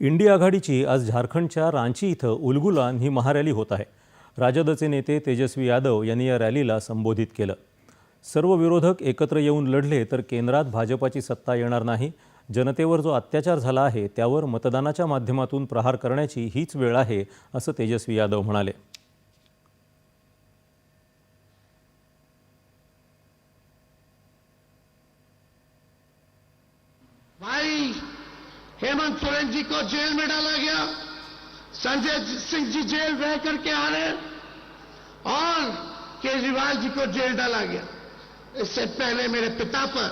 India आघाडीची आज झारखंडच्या रांची इथं उलगुलान ही महारॅली होत आहे. राजदचे नेते तेजस्वी यादव यांनी या रॅलीला संबोधित केलं. सर्व विरोधक एकत्र येऊन लढले तर केंद्रात भाजपाची सत्ता येणार नाही. जनतेवर जो अत्याचार झाला आहे त्यावर मतदानाच्या माध्यमातून प्रहार करण्याची हीच वेळ आहे असं तेजस्वी यादव म्हणाले. भाई हेमंत सोरेन जी को जेल में डाला गया। संजय सिंह जी जेल रह करके आ रहे और केजरीवाल जी को जेल डाला गया। इससे पहले मेरे पिता पर,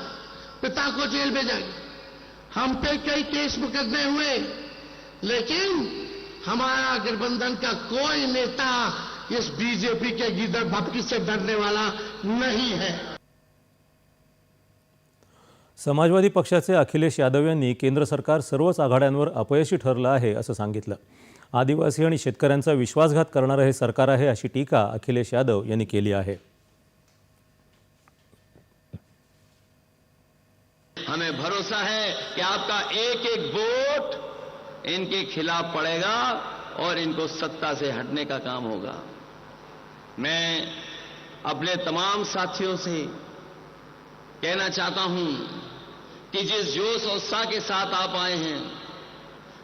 पिता को जेल भेजा गया। हम पे कई केस मुकदमे हुए, लेकिन हमारा गठबंधन का कोई नेता इस बीजेपी के गिदड़ भपकी से डरने वाला नहीं है। समाजवादी पक्षाचे अखिलेश यादव यांनी केंद्र सरकार सर्वच आघाड्यांवर अपयशी ठरलं आहे असं सांगितलं. आदिवासी आणि शेतकऱ्यांचा विश्वासघात करणारं हे सरकार आहे अशी टीका अखिलेश यादव यांनी केली आहे. हमें भरोसा है कि आपका एक एक वोट इनके खिलाफ पड़ेगा और इनको सत्ता से हटने का काम होगा। मैं अपने तमाम साथियों से कहना चाहता हूं कि जिस जोश और उत्साह के साथ आप आए हैं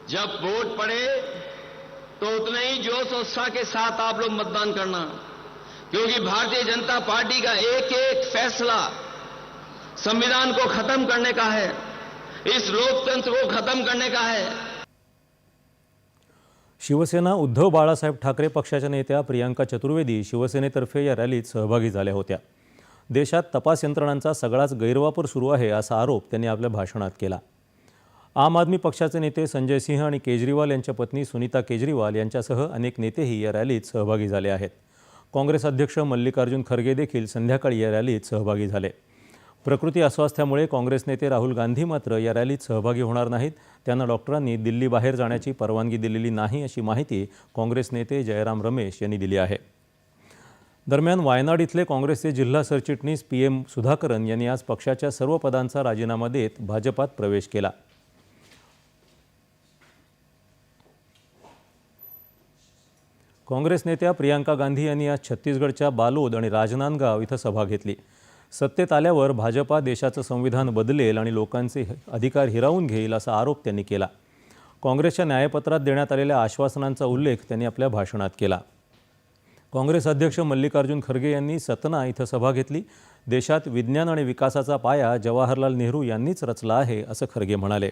जब वोट पड़े तो उतने ही जोश और उत्साह के साथ आप लोग मतदान करना। क्योंकि भारतीय जनता पार्टी का एक एक फैसला संविधान को खत्म करने का है इस लोकतंत्र को खत्म करने का है। शिवसेना उद्धव बाळासाहेब ठाकरे पक्षाच्या नेत्या प्रियांका चतुर्वेदी शिवसेनेतर्फे या रॅलीत सहभागी झाल्या होत्या. देशात तपास यंत्रणांचा सगळाच गैरवापर सुरू आहे असा आरोप त्यांनी आपल्या भाषणात केला. आम आदमी पक्षाचे नेते संजय सिंह आणि केजरीवाल यांच्या पत्नी सुनीता केजरीवाल यांच्यासह अनेक नेतेही या रॅलीत सहभागी झाले आहेत. काँग्रेस अध्यक्ष मल्लिकार्जुन खरगे देखील संध्याकाळी या रॅलीत सहभागी झाले. प्रकृती अस्वास्थ्यामुळे काँग्रेस नेते राहुल गांधी मात्र या रॅलीत सहभागी होणार नाहीत. त्यांना डॉक्टरांनी दिल्लीबाहेर जाण्याची परवानगी दिलेली नाही अशी माहिती काँग्रेस नेते जयराम रमेश यांनी दिली आहे. दरम्यान वायनाड इथले काँग्रेसचे जिल्हा सरचिटणीस पी एम सुधाकरन यांनी आज पक्षाच्या सर्व पदांचा राजीनामा देत भाजपात प्रवेश केला. काँग्रेस नेत्या प्रियांका गांधी यांनी आज छत्तीसगडच्या बालोद आणि राजनांदगाव इथं सभा घेतली. सत्तेत आल्यावर भाजपा देशाचं संविधान बदलेल आणि लोकांचे अधिकार हिरावून घेईल असा आरोप त्यांनी केला. काँग्रेसच्या न्यायपत्रात देण्यात आलेल्या आश्वासनांचा उल्लेख त्यांनी आपल्या भाषणात केला. काँग्रेस अध्यक्ष मल्लिकार्जुन खरगे यांनी सतना इथं सभा घेतली. देशात विज्ञान आणि विकासाचा पाया जवाहरलाल नेहरू यांनीच रचला आहे असं खरगे म्हणाले.